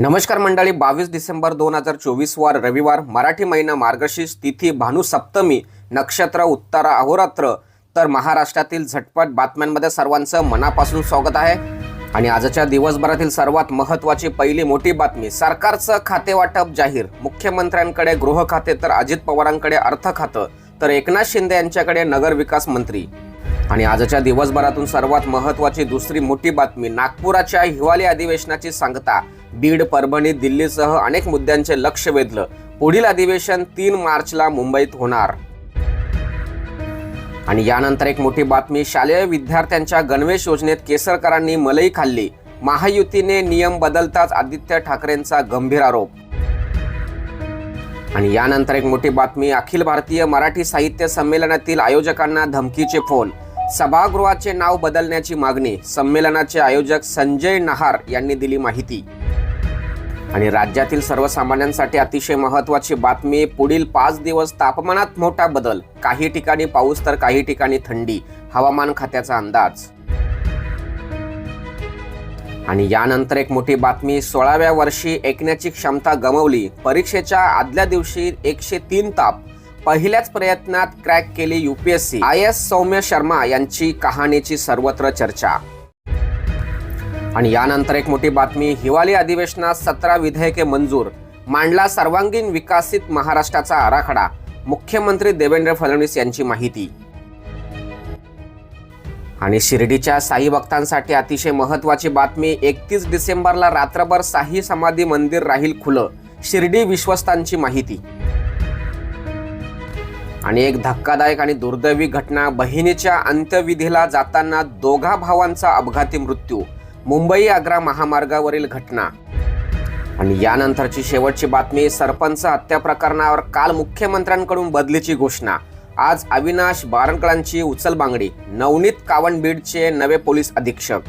नमस्कार मंडळी बावीस डिसेंबर दोन हजार चोवीस वार रविवार मराठी महिना मार्गशीर्ष तिथी भानुसप्तमी नक्षत्र उत्तरा अहोरात्र तर महाराष्ट्रातील झटपट बातम्यांमध्ये सर्वांचं मनापासून स्वागत आहे. आणि आजच्या दिवसभरातील सर्वात महत्त्वाची पहिली मोठी बातमी सरकारचं खातेवाटप जाहीर. मुख्यमंत्र्यांकडे गृह खाते तर अजित पवारांकडे अर्थ खातं तर एकनाथ शिंदे यांच्याकडे नगर विकास मंत्री. आणि आजच्या दिवसभरातून सर्वात महत्त्वाची दुसरी मोठी बातमी नागपुराच्या हिवाळी अधिवेशनाची सांगता. बीड परभणी दिल्लीसह अनेक मुद्द्यांचे लक्ष वेधलं. पुढील अधिवेशन तीन मार्चला मुंबईत होणार. आणि यानंतर एक मोठी बातमी शालेय विद्यार्थ्यांच्या गणवेश योजनेत केसरकरांनी मलई खाल्ली. महायुतीने नियम बदलताच आदित्य ठाकरेंचा गंभीर आरोप. आणि यानंतर एक मोठी बातमी अखिल भारतीय मराठी साहित्य संमेलनातील आयोजकांना धमकीचे फोन. सभागृहाचे नाव बदलण्याची मागणी संमेलनाचे आयोजक संजय नहार यांनी दिली माहिती. आणि राज्यातील सर्वसामान्यांसाठी अतिशय महत्त्वाची बातमी पुढील पाच दिवस तापमानात मोठा बदल. काही ठिकाणी पाऊस तर काही ठिकाणी थंडी. हवामान खात्याचा अंदाज. आणि यानंतर एक मोठी बातमी सोळाव्या वर्षी ऐकण्याची क्षमता गमवली. परीक्षेच्या आदल्या दिवशी एकशे तीन ताप. पहिल्याच प्रयत्नात क्रॅक केली युपीएससी आय एस सौम्य शर्मा यांची कहाणीची सर्वत्र चर्चा. आणि यानंतर एक मोठी बातमी हिवाळी अधिवेशनात सतरा विधेयके मंजूर मांडला सर्वांगीण विकसित महाराष्ट्राचा आराखडा मुख्यमंत्री देवेंद्र फडणवीस यांची माहिती. आणि शिर्डीच्या साई भक्तांसाठी अतिशय महत्त्वाची बातमी एकतीस डिसेंबरला रात्रभर साई समाधी मंदिर राहील खुलं शिर्डी विश्वस्तांची माहिती. आणि एक धक्कादायक आणि दुर्दैवी घटना बहिणीच्या अंत्यविधीला जाताना दोघा भावांचा अपघाती मृत्यू मुंबई आग्रा महामार्गावरील घटना. आणि यानंतरची शेवटची बातमी सरपंच हत्या प्रकरणावर काल मुख्यमंत्र्यांकडून बदलीची घोषणा. आज अविनाश बारणकरांची उचलबांगडी नवनीत कावणबीडचे नवे पोलीस अधीक्षक.